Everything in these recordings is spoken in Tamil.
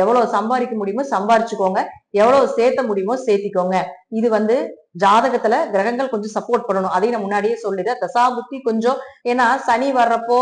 எவ்வளவு சம்பாதிக்க முடியுமோ சம்பாரிச்சுக்கோங்க எவ்வளவு சேர்த்த முடியுமோ சேர்த்திக்கோங்க. இது வந்து ஜாதகத்துல கிரகங்கள் கொஞ்சம் சப்போர்ட் பண்ணணும். அதையும் நான் முன்னாடியே சொல்லிடுறேன் தசாபுத்தி கொஞ்சம் ஏன்னா சனி வர்றப்போ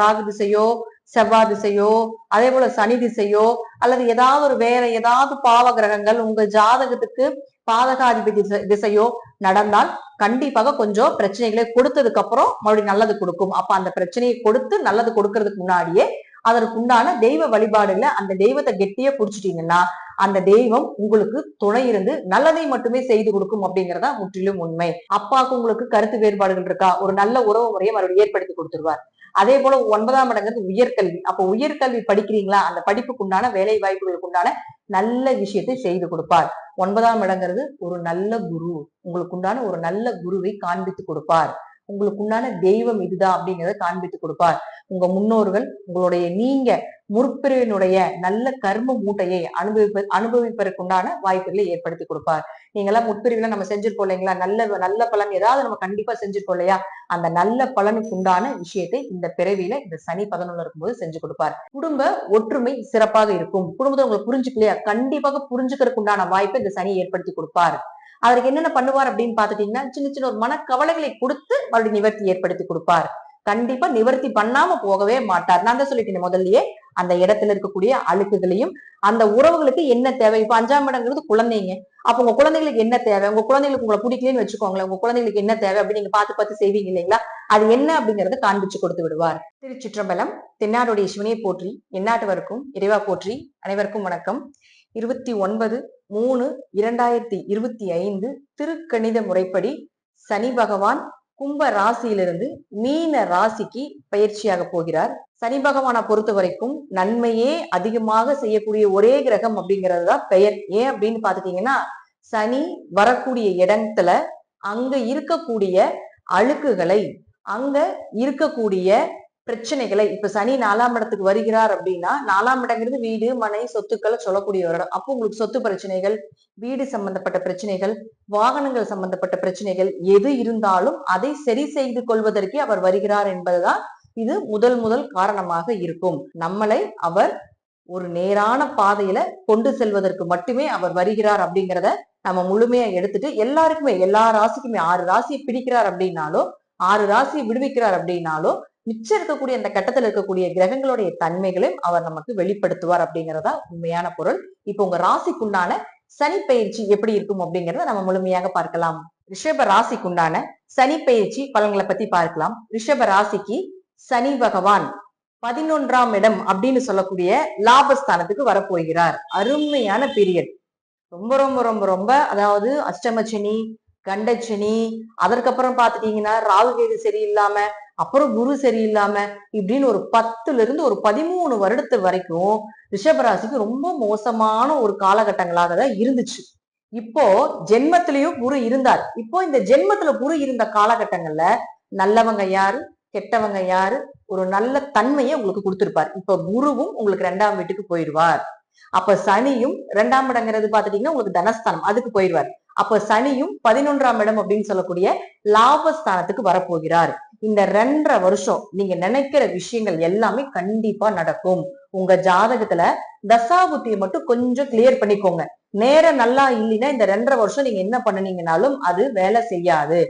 ராகு திசையோ செவ்வாய் திசையோ அதே போல சனி திசையோ அல்லது ஏதாவது ஒரு வேற ஏதாவது பாவ கிரகங்கள் உங்க ஜாதகத்துக்கு பாதகாதிபதி திசையோ நடந்தால் கண்டிப்பாக கொஞ்சம் பிரச்சனைகளை கொடுத்ததுக்கு அப்புறம் மறுபடியும் நல்லது கொடுக்கும். அப்ப அந்த பிரச்சனையை கொடுத்து நல்லது கொடுக்கறதுக்கு முன்னாடியே அதற்குண்டான தெய்வ வழிபாடுல அந்த தெய்வத்தை கெட்டியா புடிச்சிட்டீங்கன்னா அந்த தெய்வம் உங்களுக்கு துணை இருந்து நல்லதை மட்டுமே செய்து கொடுக்கும் அப்படிங்கறதா முற்றிலும் உண்மை. அப்பாவுக்கு உங்களுக்கு கருத்து வேறுபாடுகள் இருக்கா? ஒரு நல்ல உறவு முறையை மறுபடியும் ஏற்படுத்தி கொடுத்துருவார். அதே போல ஒன்பதாம் இடங்கிறது உயர்கல்வி. அப்போ உயர்கல்வி படிக்கிறீங்களா? அந்த படிப்புக்கு உண்டான வேலை வாய்ப்புகளுக்கு உண்டான நல்ல விஷயத்தை செய்து கொடுப்பார். ஒன்பதாம் இடங்கிறது ஒரு நல்ல குரு. உங்களுக்கு உண்டான ஒரு நல்ல குருவை காண்பித்து கொடுப்பார். உங்களுக்கு உண்டான தெய்வம் இதுதான் அப்படிங்கறத காண்பித்து கொடுப்பார். உங்க முன்னோர்கள் உங்களுடைய நீங்க முற்பிரிவினுடைய நல்ல கர்ம மூட்டையை அனுபவிப்ப அனுபவிப்பதற்குண்டான வாய்ப்புகளை ஏற்படுத்தி கொடுப்பார். நீங்க எல்லாம் முற்பிரிவுல நம்ம செஞ்சிருப்போம் இல்லைங்களா? நல்ல நல்ல பலன் ஏதாவது நம்ம கண்டிப்பா செஞ்சிருப்போம் இல்லையா? அந்த நல்ல பலனுக்கு உண்டான விஷயத்தை இந்த பிறவியில இந்த சனி பதினொன்று இருக்கும்போது செஞ்சு கொடுப்பார். குடும்ப ஒற்றுமை சிறப்பாக இருக்கும். குடும்பத்தை உங்களுக்கு புரிஞ்சுக்கலையா? கண்டிப்பாக புரிஞ்சுக்கிறதுக்கு உண்டான வாய்ப்பை இந்த சனி ஏற்படுத்தி கொடுப்பார். அவருக்கு என்னென்ன பண்ணுவார் அப்படின்னு பாத்துட்டீங்கன்னா சின்ன சின்ன ஒரு மனக்கவலைகளை கொடுத்து மறுபடியும் நிவர்த்தி ஏற்படுத்தி கொடுப்பார். கண்டிப்பா நிவர்த்தி பண்ணாம போகவே மாட்டார். நான் தான் சொல்லிட்டேன் முதல்லயே அந்த இடத்துல இருக்கக்கூடிய அழுக்குகளையும் அந்த உறவுகளுக்கு என்ன தேவை? இப்ப அஞ்சாம் இடங்கிறது குழந்தைங்க. அப்ப உங்க குழந்தைகளுக்கு என்ன தேவை? உங்க குழந்தைகளுக்கு உங்களை பிடிக்கலன்னு வச்சுக்கோங்களேன் உங்க குழந்தைகளுக்கு என்ன தேவை அப்படின்னு நீங்க பார்த்து பார்த்து செய்வீங்க இல்லைங்களா? அது என்ன அப்படிங்கறத காண்பிச்சு கொடுத்து விடுவார். திருச்சிற்றம்பலம் தென்னாடுடைய சிவனையை போற்றி எந்நாட்டவருக்கும் இறைவா போற்றி அனைவருக்கும் வணக்கம். இருபத்தி ஒன்பது மூணு இரண்டாயிரத்தி இருபத்தி ஐந்து திருக்கணித முறைப்படி சனி பகவான் கும்ப ராசியிலிருந்து மீன ராசிக்கு பயிற்சியாக போகிறார். சனி பகவானை பொறுத்த வரைக்கும் நன்மையே அதிகமாக செய்யக்கூடிய ஒரே கிரகம் அப்படிங்கிறது தான் பெயர். ஏன் அப்படின்னு பாத்துட்டீங்கன்னா சனி வரக்கூடிய இடத்துல அங்க இருக்கக்கூடிய அழுக்குகளை அங்க இருக்கக்கூடிய பிரச்சனைகளை இப்ப சனி நாலாம் இடத்துக்கு வருகிறார் அப்படின்னா நாலாம் இடங்கிறது வீடு மனை சொத்துக்களை சொல்லக்கூடிய ஒரு இடம் அப்போ உங்களுக்கு சொத்து பிரச்சனைகள் வீடு சம்பந்தப்பட்ட பிரச்சனைகள் வாகனங்கள் சம்பந்தப்பட்ட பிரச்சனைகள் எது இருந்தாலும் அதை சரி செய்து கொள்வதற்கே அவர் வருகிறார் என்பதுதான் இது முதல் முதல் காரணமாக இருக்கும். நம்மளை அவர் ஒரு நேரான பாதையில கொண்டு செல்வதற்கு மட்டுமே அவர் வருகிறார் அப்படிங்கிறத நம்ம முழுமையா எடுத்துட்டு எல்லாருக்குமே எல்லா ராசிக்குமே ஆறு ராசியை பிடிக்கிறார் அப்படின்னாலோ ஆறு ராசியை விடுவிக்கிறார் அப்படின்னாலோ மிச்சம் இருக்கக்கூடிய அந்த கட்டத்துல இருக்கக்கூடிய கிரகங்களுடைய தன்மைகளையும் அவர் நமக்கு வெளிப்படுத்துவார் அப்படிங்கறதா உண்மையான பொருள். இப்போ உங்க ராசிக்குண்டான சனி பயிற்சி எப்படி இருக்கும் அப்படிங்கறத நம்ம முழுமையாக பார்க்கலாம். ரிஷப ராசிக்குண்டான சனி பயிற்சி பலன்களை பத்தி பார்க்கலாம். ரிஷப ராசிக்கு சனி பகவான் பதினொன்றாம் இடம் அப்படின்னு சொல்லக்கூடிய லாபஸ்தானத்துக்கு வரப்போகிறார். அருமையான பீரியட் ரொம்ப ரொம்ப ரொம்ப ரொம்ப அதாவது அஷ்டமச்சனி கண்டச்சனி அதற்கப்புறம் பாத்துட்டீங்கன்னா ராகு கேது சரியில்லாம அப்புறம் குரு சரியில்லாம இப்படின்னு ஒரு பத்துல இருந்து ஒரு பதிமூணு வருடத்து வரைக்கும் ரிஷபராசிக்கு ரொம்ப மோசமான ஒரு காலகட்டங்களாக தான் இருந்துச்சு. இப்போ ஜென்மத்திலயும் குரு இருந்தார். இப்போ இந்த ஜென்மத்துல குரு இருந்த காலகட்டங்கள்ல நல்லவங்க யாரு? கெட்டவங்க யாரு? ஒரு நல்ல தன்மையை உங்களுக்கு கொடுத்திருப்பார். இப்ப குருவும் உங்களுக்கு ரெண்டாம் வீட்டுக்கு போயிடுவார். அப்ப சனியும் ரெண்டாம் இடங்கிறது பாத்துட்டீங்கன்னா உங்களுக்கு தனஸ்தானம் அதுக்கு போயிடுவார். அப்ப சனியும் பதினொன்றாம் இடம் அப்படின்னு சொல்லக்கூடிய லாபஸ்தானத்துக்கு வரப்போகிறார். இந்த ரெண்டரை வருஷம் நீங்க நினைக்கிற விஷயங்கள் எல்லாமே கண்டிப்பா நடக்கும். உங்க ஜாதகத்துல தசாபுத்தியை மட்டும் கொஞ்சம் கிளியர் பண்ணிக்கோங்க. நேரம் நல்லா இல்லைன்னா இந்த ரெண்டரை வருஷம் நீங்க என்ன பண்ணினீங்கனாலும் அது வேலை செய்யாது.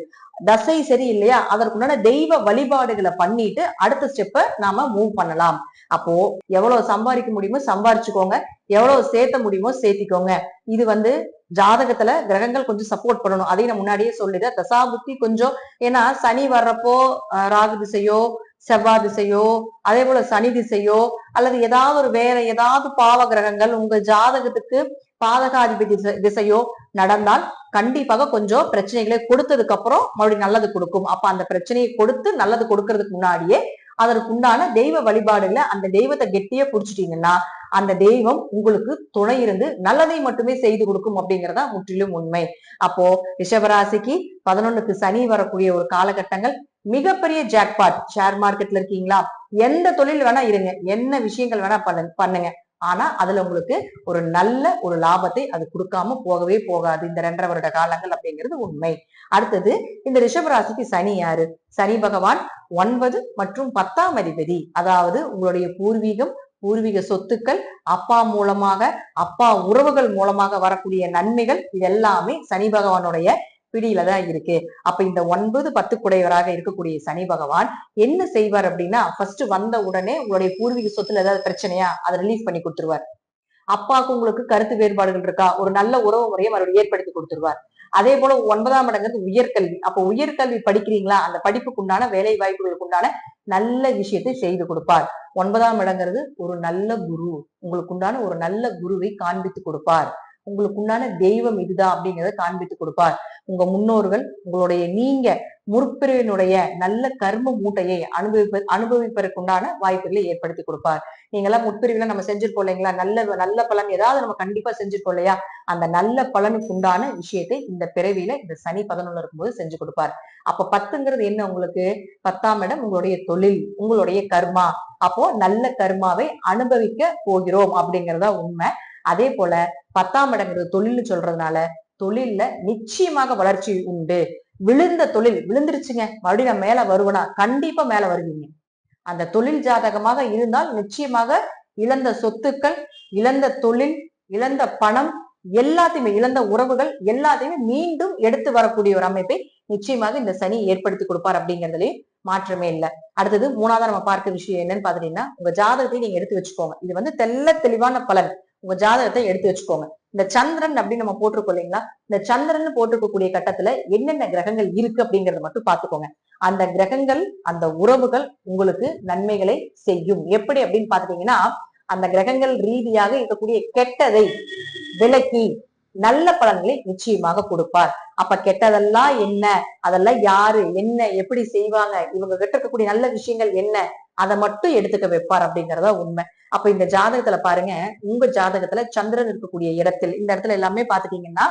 தசை சரி இல்லையா அதற்குண்டான தெய்வ வழிபாடுகளை பண்ணிட்டு அடுத்த ஸ்டெப்ப நாம மூவ் பண்ணலாம். அப்போ எவ்வளவு சம்பாதிக்க முடியுமோ சம்பாரிச்சுக்கோங்க எவ்வளவு சேர்த்த முடியுமோ சேர்த்திக்கோங்க. இது வந்து ஜாதகத்துல கிரகங்கள் கொஞ்சம் சப்போர்ட் பண்ணணும். அதையும் நான் முன்னாடியே சொல்லிடுறேன் தசாபுத்தி கொஞ்சம் ஏன்னா சனி வர்றப்போ ராகு திசையோ செவ்வாய் திசையோ அதே போல சனி திசையோ அல்லது ஏதாவது ஒரு வேற ஏதாவது பாவ கிரகங்கள் உங்க ஜாதகத்துக்கு பாதகாதிபதி திசையோ நடந்தால் கண்டிப்பாக கொஞ்சம் பிரச்சனைகளை கொடுத்ததுக்கு அப்புறம் மறுபடியும் நல்லது கொடுக்கும். அப்ப அந்த பிரச்சனையை கொடுத்து நல்லது கொடுக்கறதுக்கு முன்னாடியே அதற்கு உண்டான தெய்வ வழிபாடுல அந்த தெய்வத்தை கெட்டியா புடிச்சிட்டீங்கன்னா அந்த தெய்வம் உங்களுக்கு துணை இருந்து நல்லதை மட்டுமே செய்து கொடுக்கும் அப்படிங்கறதா முற்றிலும் உண்மை. அப்போ ரிஷபராசிக்கு பதினொன்னுக்கு சனி வரக்கூடிய ஒரு காலகட்டங்கள் மிகப்பெரிய ஜாக்பாட் ஷேர் மார்க்கெட்ல இருக்கீங்களா? எந்த தொழில் வேணா இருங்க. என்ன விஷயங்கள் வேணா பண்ணு பண்ணுங்க. ஆனா அதுல உங்களுக்கு ஒரு நல்ல ஒரு லாபத்தை அது கொடுக்காம போகவே போகாது இந்த ரெண்டரை வருட காலங்கள் அப்படிங்கிறது உண்மை. அடுத்தது இந்த ரிஷபராசிக்கு சனி யாரு? சனி பகவான் ஒன்பது மற்றும் பத்தாம் அதிபதி. அதாவது உங்களுடைய பூர்வீகம் பூர்வீக சொத்துக்கள் அப்பா மூலமாக அப்பா உறவுகள் மூலமாக வரக்கூடிய நன்மைகள் இது எல்லாமே சனி பகவானுடைய பிடியில தான் இருக்கு. அப்ப இந்த ஒன்பது பத்து குடையவராக இருக்கக்கூடிய சனி பகவான் என்ன செய்வார் அப்படின்னா ஃபர்ஸ்ட் வந்த உடனே உங்களுடைய பூர்வீக சொத்துல ஏதாவது பிரச்சனையா அதை ரிலீஸ் பண்ணி கொடுத்துருவார். அப்பாவுக்கு உங்களுக்கு கருத்து வேறுபாடுகள் இருக்கா? ஒரு நல்ல உறவு முறையை மறுபடியும் ஏற்படுத்தி கொடுத்துருவார். அதே போல ஒன்பதாம் இடங்கிறது உயர்கல்வி. அப்ப உயர்கல்வி படிக்கிறீங்களா? அந்த படிப்புக்கு உண்டான வேலை வாய்ப்புகளுக்கு உண்டான நல்ல விஷயத்தை செய்து கொடுப்பார். ஒன்பதாம் இடங்கிறது ஒரு நல்ல குரு. உங்களுக்கு உண்டான ஒரு நல்ல குருவை காண்பித்து கொடுப்பார். உங்களுக்கு உண்டான தெய்வம் இதுதான் அப்படிங்கறத காண்பித்து கொடுப்பார். உங்க முன்னோர்கள் உங்களுடைய நீங்க முற்பிரிவினுடைய நல்ல கர்ம மூட்டையை அனுபவிப்ப அனுபவிப்பதற்குண்டான வாய்ப்புகளை ஏற்படுத்தி கொடுப்பார். நீங்க எல்லாம் முற்பிரிவுல நம்ம செஞ்சிருக்கோம் இல்லைங்களா? நல்ல நல்ல பலன் ஏதாவது நம்ம கண்டிப்பா செஞ்சிருக்கோம் இல்லையா? அந்த நல்ல பலனுக்கு உண்டான விஷயத்தை இந்த பிறவியில இந்த சனி பதினொன்று இருக்கும்போது செஞ்சு கொடுப்பார். அப்ப பத்துங்கிறது என்ன உங்களுக்கு? பத்தாம் இடம் உங்களுடைய தொழில் உங்களுடைய கர்மா. அப்போ நல்ல கர்மாவை அனுபவிக்க போகிறோம் அப்படிங்கறதா உண்மை. அதே போல பத்தாம் இடங்கிறது தொழில்னு சொல்றதுனால தொழில்ல நிச்சயமாக வளர்ச்சி உண்டு. விழுந்த தொழில் விழுந்துருச்சுங்க. மறுபடியும் நான் மேல வருவேனா? கண்டிப்பா மேல வருவீங்க. அந்த தொழில் ஜாதகமாக இருந்தால் நிச்சயமாக இழந்த சொத்துக்கள் இழந்த தொழில் இழந்த பணம் எல்லாத்தையுமே இழந்த உறவுகள் எல்லாத்தையுமே மீண்டும் எடுத்து வரக்கூடிய ஒரு அமைப்பை நிச்சயமாக இந்த சனி ஏற்படுத்தி கொடுப்பார் அப்படிங்கிறதுலயும் மாற்றமே இல்லை. அடுத்தது மூணாவது நம்ம பார்க்க விஷயம் என்னன்னு பாத்துட்டீங்கன்னா உங்க ஜாதகத்தை நீங்க எடுத்து வச்சுக்கோங்க. இது வந்து தெல்ல தெளிவான பலன். உங்க ஜாதகத்தை எடுத்து வச்சுக்கோங்க. இந்த சந்திரன் அப்படின்னு நம்ம போட்டிருக்கோம் இல்லைங்களா? இந்த சந்திரன் போட்டிருக்கக்கூடிய கட்டத்துல என்னென்ன கிரகங்கள் இருக்கு அப்படிங்கறத மட்டும் பாத்துக்கோங்க அந்த கிரகங்கள் அந்த உறவுகள் உங்களுக்கு நன்மைகளை செய்யும். எப்படி அப்படின்னு பாத்துட்டீங்கன்னா அந்த கிரகங்கள் ரீதியாக இருக்கக்கூடிய கெட்டதை விலக்கி நல்ல பலன்களை நிச்சயமாக கொடுப்பார். அப்ப கெட்டதெல்லாம் என்ன? அதெல்லாம் யாரு? என்ன? எப்படி செய்வாங்க? இவங்க கிட்ட இருக்கக்கூடிய நல்ல விஷயங்கள் என்ன? அதை மட்டும் எடுத்துக்க வைப்பார் அப்படிங்கறதா உண்மை. அப்ப இந்த ஜாதகத்துல பாருங்க உங்க ஜாதகத்துல சந்திரன் இருக்கக்கூடிய இடத்தில் இந்த இடத்துல எல்லாமே பாத்துட்டீங்கன்னா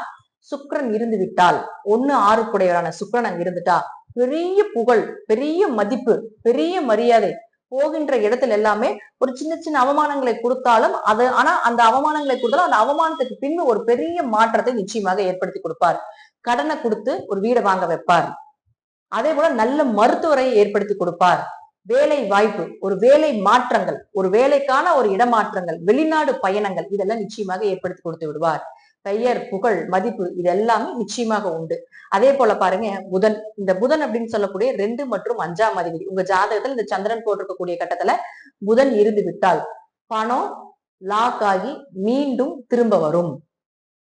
சுக்கரன் இருந்து விட்டால் ஒண்ணு ஆறு குடையவரான சுக்கரன் அங்க இருந்துட்டா பெரிய புகழ் பெரிய மதிப்பு பெரிய மரியாதை போகின்ற இடத்துல எல்லாமே ஒரு சின்ன சின்ன அவமானங்களை கொடுத்தாலும் அது ஆனா அந்த அவமானங்களை கொடுத்தாலும் அந்த அவமானத்துக்கு பின்பு ஒரு பெரிய மாற்றத்தை நிச்சயமாக ஏற்படுத்தி கொடுப்பார். கடனை கொடுத்து ஒரு வீடை வாங்க வைப்பார். அதே போல நல்ல மருத்துவரை ஏற்படுத்தி கொடுப்பார். வேலை வாய்ப்பு ஒரு வேலை மாற்றங்கள் ஒரு வேலைக்கான ஒரு இடமாற்றங்கள் வெளிநாடு பயணங்கள் இதெல்லாம் நிச்சயமாக ஏற்படுத்தி கொடுத்து விடுவார். பெயர் புகழ் மதிப்பு இது எல்லாமே நிச்சயமாக உண்டு. அதே போல பாருங்க புதன். இந்த புதன் அப்படின்னு சொல்லக்கூடிய ரெண்டு மற்றும் அஞ்சாம் அதிபதி. உங்க ஜாதகத்துல இந்த சந்திரன் போட்டிருக்கக்கூடிய கட்டத்துல புதன் இருந்து விட்டால் பணம் லாக் ஆகி மீண்டும் திரும்ப வரும்.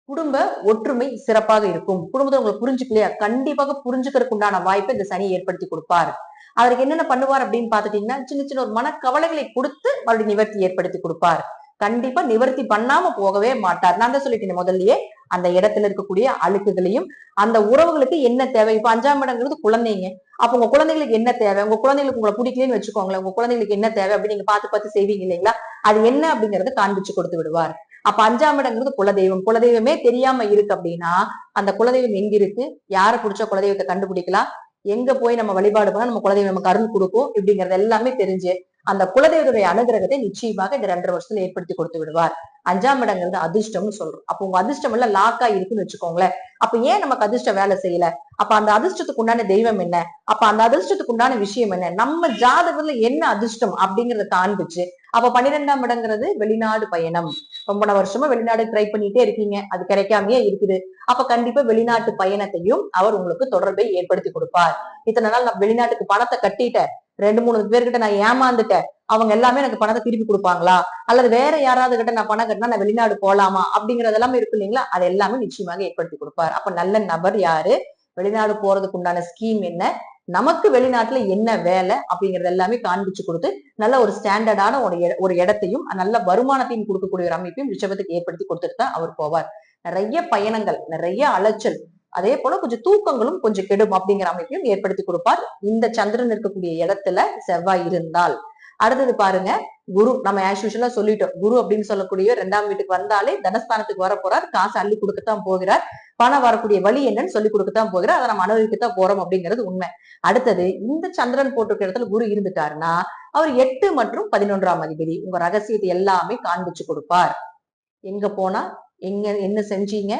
குடும்ப ஒற்றுமை சிறப்பாக இருக்கும். குடும்பத்தை உங்களுக்கு புரிஞ்சுக்கலையா? கண்டிப்பாக புரிஞ்சுக்கிறதுக்கு உண்டான வாய்ப்பை இந்த சனி ஏற்படுத்தி கொடுப்பார். அவருக்கு என்னென்ன பண்ணுவார் அப்படின்னு பாத்துட்டீங்கன்னா சின்ன சின்ன ஒரு மனக்கவலைகளை கொடுத்து மறுபடியும் நிவர்த்தி ஏற்படுத்தி கொடுப்பார். கண்டிப்பா நிவர்த்தி பண்ணாம போகவே மாட்டார். நான் தான் சொல்லிட்டேன் முதல்லயே அந்த இடத்துல இருக்கக்கூடிய அழுக்குகளையும் அந்த உறவுகளுக்கு என்ன தேவை? இப்ப அஞ்சாம் இடங்கிறது குழந்தைங்க. அப்ப உங்க குழந்தைகளுக்கு என்ன தேவை? உங்க குழந்தைகளுக்கு உங்களை பிடிக்கலன்னு வச்சுக்கோங்களேன் உங்க குழந்தைகளுக்கு என்ன தேவை அப்படின்னு நீங்க பார்த்து பார்த்து செய்வீங்க இல்லைங்களா? அது என்ன அப்படிங்கறத காண்பிச்சு கொடுத்து விடுவார். அப்ப அஞ்சாம் இடங்கிறது குலதெய்வம். குலதெய்வமே தெரியாம இருக்கு அப்படின்னா அந்த குலதெய்வம் எங்க இருக்கு யார பிடிச்ச குலதெய்வத்தை கண்டுபிடிக்கலாம்? எங்க போய் நம்ம வழிபாடு பண்ணா நம்ம குலதெய்வம் நமக்கு அருள் கொடுக்கும் இப்படிங்கறது எல்லாமே தெரிஞ்சு அந்த குலதெய்வத்துடைய அனுகிரகத்தை நிச்சயமாக இந்த ரெண்டரை வருஷத்துல ஏற்படுத்தி கொடுத்து விடுவார். அஞ்சாம் இடங்கிறது அதிர்ஷ்டம்னு சொல்றோம். அப்போ உங்க அதிர்ஷ்டம் எல்லாம் லாக்கா இருக்குன்னு வச்சுக்கோங்களேன். அப்ப ஏன் நமக்கு அதிர்ஷ்டம் வேலை செய்யல? அப்ப அந்த அதிர்ஷ்டத்துக்கு உண்டான தெய்வம் என்ன? அப்ப அந்த அதிர்ஷ்டத்துக்கு உண்டான விஷயம் என்ன? நம்ம ஜாதகத்துல என்ன அதிர்ஷ்டம் அப்படிங்கறத காண்பிச்சு அப்ப பன்னிரெண்டாம் இடங்கிறது வெளிநாடு பயணம். ரொம்ப வருஷமா வெளிநாடு ட்ரை பண்ணிட்டே இருக்கீங்க. அது கிடைக்காமயே இருக்குது. அப்ப கண்டிப்பா வெளிநாட்டு பயணத்தையும் அவர் உங்களுக்கு தொடர்பை ஏற்படுத்தி கொடுப்பார். இத்தனை நாள் நான் வெளிநாட்டுக்கு பணத்தை கட்டிட்டேன். ரெண்டு மூணு பேர்கிட்ட நான் ஏமாந்துட்டேன். அவங்க எல்லாமே எனக்கு பணத்தை திருப்பி கொடுப்பாங்களா? அல்லது வேற யாராவது கிட்ட நான் பணம் கட்டினா நான் வெளிநாடு போலாமா? அப்படிங்கறது எல்லாமே இருக்கு இல்லைங்களா? அது எல்லாமே நிச்சயமாக ஏற்படுத்தி கொடுப்பார். அப்ப நல்ல நபர் யாரு? வெளிநாடு போறதுக்கு உண்டான ஸ்கீம் என்ன? நமக்கு வெளிநாட்டுல என்ன வேலை அப்படிங்கறது எல்லாமே காண்பிச்சு கொடுத்து நல்ல ஒரு ஸ்டாண்டர்டான ஒரு ஒரு இடத்தையும் நல்ல வருமானத்தையும் கொடுக்கக்கூடிய ஒரு அமைப்பையும் ரிஷபத்துக்கு ஏற்படுத்தி கொடுத்துட்டு தான் அவர் போவார். நிறைய பயணங்கள் நிறைய அலைச்சல் அதே போல கொஞ்சம் தூக்கங்களும் கொஞ்சம் கெடும் அப்படிங்கிற அமைப்பையும் ஏற்படுத்தி கொடுப்பார். இந்த சந்திரன் இருக்கக்கூடிய இடத்துல செவ்வாய் இருந்தால். அடுத்தது பாருங்க குரு நம்ம ஆஸ் யூஷுவலா சொல்லிட்டோம். குரு அப்படின்னு சொல்லக்கூடிய ரெண்டாம் வீட்டுக்கு வந்தாலே தனஸ்தானத்துக்கு வர போறார். காசு அள்ளி கொடுக்கத்தான் போகிறார். பணம் வரக்கூடிய வழி என்னன்னு சொல்லி கொடுக்கத்தான் போகிறார். அதை நம்ம அனுபவிக்கத்தான் போறோம் அப்படிங்கிறது உண்மை. அடுத்தது இந்த சந்திரன் போட்டிருக்க இடத்துல குரு இருந்துட்டாருன்னா அவர் எட்டு மற்றும் பதினொன்றாம் அதிபதி. உங்க ரகசியத்தை எல்லாமே காண்பிச்சு கொடுப்பார். எங்க போனா எங்க என்ன செஞ்சீங்க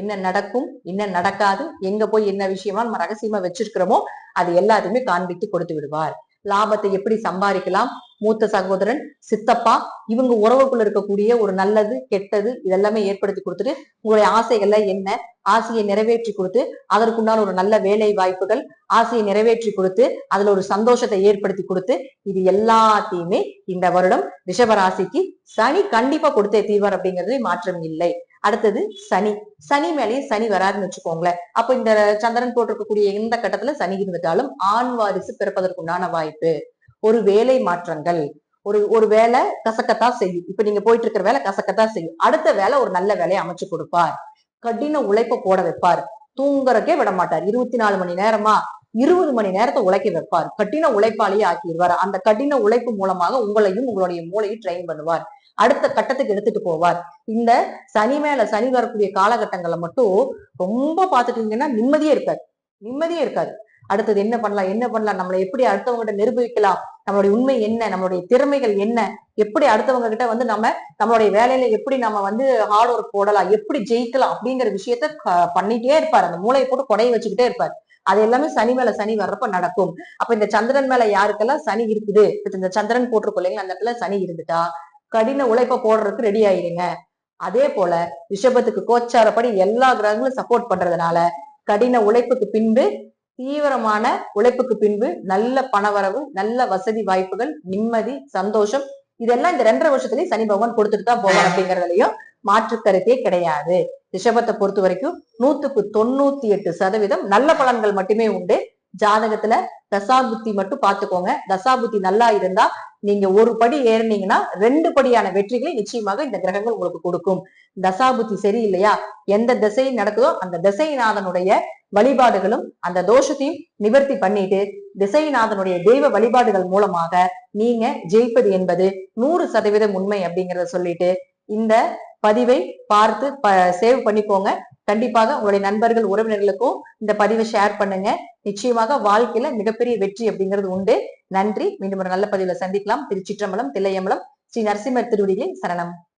என்ன நடக்கும் என்ன நடக்காது எங்க போய் என்ன விஷயமா நம்ம ரகசியமா வச்சிருக்கிறோமோ அது எல்லாத்தையுமே காண்பித்து கொடுத்து விடுவார். லாபத்தை எப்படி சம்பாதிக்கலாம் மூத்த சகோதரன் சித்தப்பா இவங்க உறவுக்குள்ள இருக்கக்கூடிய ஒரு நல்லது கெட்டது இதெல்லாமே ஏற்படுத்தி கொடுத்துட்டு உங்களுடைய ஆசைகள்ல என்ன? ஆசையை நிறைவேற்றி கொடுத்து அதற்குண்டான ஒரு நல்ல வேலை வாய்ப்புகள் ஆசையை நிறைவேற்றி கொடுத்து அதுல ஒரு சந்தோஷத்தை ஏற்படுத்தி கொடுத்து இது எல்லாத்தையுமே இந்த வருடம் ரிஷபராசிக்கு சனி கண்டிப்பா கொடுத்தே தீர்வார் அப்படிங்கிறது மாற்றம் இல்லை. அடுத்தது சனி. சனி மேலேயே சனி வராதுன்னு வச்சுக்கோங்களேன். அப்போ இந்த சந்திரன் போட்டிருக்கக்கூடிய எந்த கட்டத்துல சனி இருந்துட்டாலும் ஆண் வாரிசு பிறப்பதற்குண்டான வாய்ப்பு. ஒரு வேலை மாற்றங்கள் ஒரு ஒரு வேலை கசக்கத்தான் செய்யும். இப்ப நீங்க போயிட்டு இருக்கிற வேலை கசக்கத்தான் செய்யும். அடுத்த வேலை ஒரு நல்ல வேலையை அமைச்சு கொடுப்பார். கடின உழைப்ப போட வைப்பார். தூங்குறக்கே விட மாட்டார். இருபத்தி நாலு மணி நேரமா இருபது மணி நேரத்தை உழைக்க வைப்பார். கடின உழைப்பாளியே ஆக்கிடுவார். அந்த கடின உழைப்பு மூலமாக உங்களையும் உங்களுடைய மூளையும் ட்ரெயின் பண்ணுவார். அடுத்த கட்டத்துக்கு எடுத்துட்டு போவார். இந்த சனி மேல சனி வரக்கூடிய காலகட்டங்களை மட்டும் ரொம்ப பாத்துட்டீங்கன்னா நிம்மதியே இருக்காது. நிம்மதியே இருக்காது. அடுத்தது என்ன பண்ணலாம் என்ன பண்ணலாம் நம்மளை எப்படி அடுத்தவங்ககிட்ட நிரூபிக்கலாம் நம்மளுடைய உண்மை என்ன? நம்மளுடைய திறமைகள் என்ன? எப்படி அடுத்தவங்க கிட்ட வந்து நம்ம நம்மளுடைய வேலையில எப்படி நம்ம வந்து ஹார்ட் ஒர்க் போடலாம்? எப்படி ஜெயிக்கலாம்? அப்படிங்கிற விஷயத்த க- பண்ணிட்டே இருப்பார். அந்த மூளையை போட்டு கொடைய வச்சுக்கிட்டே இருப்பார். அது எல்லாமே சனி மேல சனி வர்றப்ப நடக்கும். அப்ப இந்த சந்திரன் மேல யாருக்கெல்லாம் சனி இருக்குது? இந்த சந்திரன் போட்டிருக்கோம் இல்லைங்களா? அந்த இடத்துல சனி இருந்துட்டா கடின உழைப்ப போடுறதுக்கு ரெடி ஆயிருங்க. அதே போல ரிஷபத்துக்கு கோச்சாரப்படி எல்லா கிரகங்களும் சப்போர்ட் பண்றதுனால கடின உழைப்புக்கு பின்பு தீவிரமான உழைப்புக்கு பின்பு நல்ல பணவரவு நல்ல வசதி வாய்ப்புகள் நிம்மதி சந்தோஷம் இதெல்லாம் இந்த ரெண்டரை வருஷத்துலயும் சனி பகவான் கொடுத்துட்டு தான் போவார் அப்படிங்கறதுலயும் மாற்று கருத்தே கிடையாது. ரிஷபத்தை பொறுத்த வரைக்கும் நூத்துக்கு தொண்ணூத்தி எட்டு சதவீதம் நல்ல பலன்கள் மட்டுமே உண்டு. ஜாதகத்துல தசாபுத்தி மட்டும் பாத்துக்கோங்க தசாபுத்தி நல்லா இருந்தா நீங்க ஒரு படி ஏறினீங்கன்னா ரெண்டு படியான வெற்றிகளை நிச்சயமாக இந்த கிரகங்கள் உங்களுக்கு கொடுக்கும். தசாபுத்தி சரியில்லையா? எந்த திசை நடக்குதோ அந்த திசைநாதனுடைய வழிபாடுகளும் அந்த தோஷத்தையும் நிவர்த்தி பண்ணிட்டு திசைநாதனுடைய தெய்வ வழிபாடுகள் மூலமாக நீங்க ஜெயிப்பது என்பது நூறு சதவீதம் உண்மை அப்படிங்கறத சொல்லிட்டு இந்த பதிவை பார்த்து சேவ் பண்ணிக்கோங்க. கண்டிப்பாக உங்களுடைய நண்பர்கள் உறவினர்களுக்கும் இந்த பதிவை ஷேர் பண்ணுங்க. நிச்சயமாக வாழ்க்கையில மிகப்பெரிய வெற்றி அப்படிங்கிறது உண்டு. நன்றி. மீண்டும் ஒரு நல்ல பதிவுல சந்திக்கலாம். திருச்சிற்றம்பலம் தில்லையம்பலம் ஸ்ரீ நரசிம்மர் திருவடிகளின் சரணம்.